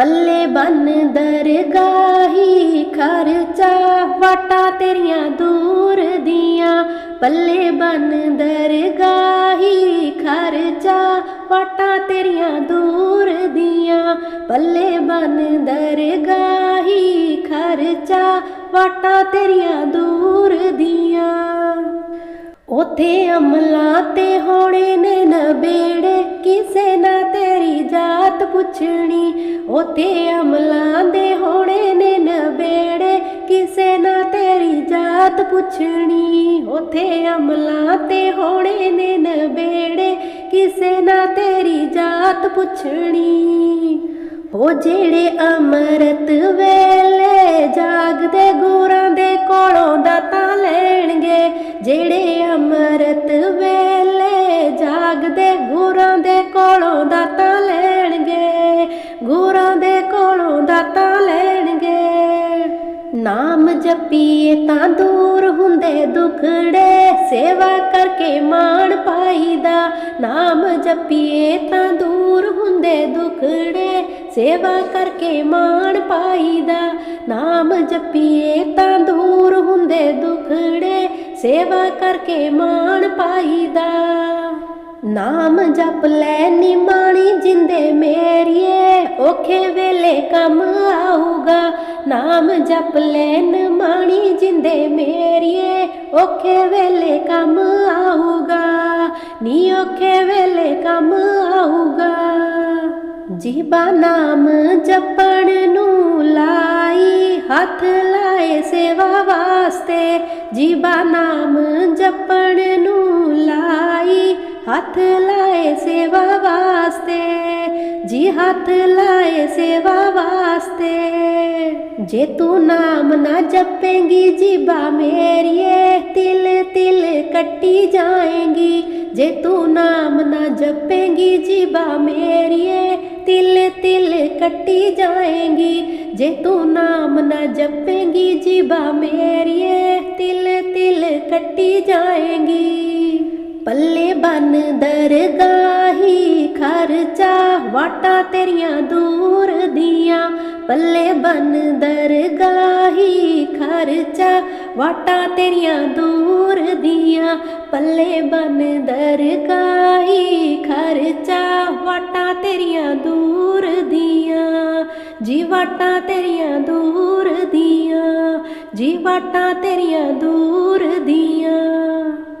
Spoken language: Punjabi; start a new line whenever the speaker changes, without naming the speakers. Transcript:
ਪੱਲੇ ਬੰਨ ਦਰਗਾਹੀ, ਖਰਚਾ ਵਾਟਾਂ ਤੇਰੀਆਂ ਦੂਰ ਦੀਆਂ। ਪੱਲੇ ਬੰਨ ਦਰਗਾਹੀ, ਖਰਚਾ ਵਾਟਾਂ ਤੇਰੀਆਂ ਦੂਰ ਦੀਆਂ। ਪੱਲੇ ਬੰਨ ਦਰਗਾਹੀ, ਖਰਚਾ ਵਾਟਾਂ ਤੇਰੀਆਂ ਦੂਰ ਦੀਆਂ। ਉਥੇ ਅਮਲਾਂ ਤੇ ਹੋਣੇ ਨੇ ਨਬੇੜੇ, ਕਿਸੇ ਨਾ ਤੇਰੀ ਜਾਤ ਪੁੱਛਣੀ ਉਥੇ ਅਮਲਾਂ ਦੇ ਹੋਣੇ ਨੇ ਨਬੇੜੇ ਕਿਸੇ ਨਾ ਤੇਰੀ ਜਾਤ ਪੁੱਛਣੀ। ਉਥੇ ਅਮਲਾਂ ਤੇ ਹੋਣੇ ਨੇ ਨਬੇੜੇ ਕਿਸੇ ਨਾ ਤੇਰੀ ਜਾਤ ਪੁੱਛਣੀ। ਉਹ ਜਿਹੜੇ ਅੰਮ੍ਰਿਤ ਵੇਲੇ ਕੋਲੋਂ ਲੈਣਗੇ। ਨਾਮ ਜਪੀਏ ਤਾਂ ਦੂਰ ਹੁੰਦੇ ਦੁਖੜੇ। ਸੇਵਾ ਕਰਕੇ ਮਾਣ ਪਾਈਦਾ। ਨਾਮ ਜਪੀਏ ਤਾਂ ਦੂਰ ਹੁੰਦੇ ਦੁਖੜੇ। ਸੇਵਾ ਕਰਕੇ ਮਾਣ ਪਾਈਦਾ। ਨਾਮ ਜਪੀਏ ਤਾਂ ਦੂਰ ਹੁੰਦੇ ਦੁਖੜੇ। ਸੇਵਾ ਕਰਕੇ ਮਾਣ ਪਾਈਦਾ। ਨਾਮ ਜਪ ਲੈ ਨਿਮਾਣੀ ਜਿੰਦੇ ਮੇਰੀਏ, ਔਖੇ ਵੇਲੇ ਕੰਮ ਆਊਗਾ। ਨਾਮ ਜਪ ਲੈ ਨਿਮਾਣੀ ਜਿੰਦੇ ਮੇਰੀਏ, ਔਖੇ ਵੇਲੇ ਕੰਮ ਆਊਗਾ। ਨੀ ਔਖੇ ਵੇਲੇ ਕੰਮ ਆਊਗਾ। ਜੀਬਾ ਨਾਮ ਜਪਣ ਨੂੰ ਲਾਈ, ਹੱਥ ਲਾਏ ਸੇਵਾ ਵਾਸਤੇ। ਜੀਬਾ ਨਾਮ ਜਪਣ ਨੂੰ ਹੱਥ ਲਾਏ ਸੇਵਾ ਵਾਸਤੇ, ਜੀ ਹੱਥ ਲਾਏ ਸੇਵਾ ਵਾਸਤੇ। ਜੇ ਤੂੰ ਨਾਮ ਨਾ ਜਪੇਂਗੀ, ਜੀਬਾ ਮੇਰੀਏ, ਤਿਲ ਤਿਲ ਕੱਟੀ ਜਾਏਗੀ। ਜੇ ਤੂੰ ਨਾਮ ਨਾ ਜਪੇਂਗੀ, ਜੀਬਾ ਮੇਰੀਏ, ਤਿਲ ਤਿਲ ਕੱਟੀ ਜਾਏਂਗੀ। ਜੇ ਤੂੰ ਨਾਮ ਨਾ ਜਪੇਂਗੀ, ਜੀਬਾ ਮੇਰੀਏ, ਤਿਲ ਤਿਲ ਕੱਟੀ ਜਾਏਂਗੀ। ਪੱਲੇ ਬੰਨ ਦਰਗਾਹੀ ਖਰਚਾ, ਵਾਟਾਂ ਤੇਰੀਆਂ ਦੂਰ ਦੀਆਂ। ਪੱਲੇ ਬੰਨ ਦਰਗਾਹੀ ਖਰਚਾ, ਵਾਟਾ ਤੇਰੀਆਂ ਦੂਰ ਦੀਆਂ। ਪੱਲੇ ਬੰਨ ਦਰਗਾਹੀ ਖਰਚਾ, ਵਾਟਾ ਤੇਰੀਆਂ ਦੂਰ ਦੀਆਂ। ਜੀ ਵਾਟਾਂ ਤੇਰੀਆਂ ਦੂਰ ਦੀਆਂ, ਜੀ ਵਾਟਾਂ ਤੇਰੀਆਂ ਦੂਰ ਦੀਆਂ।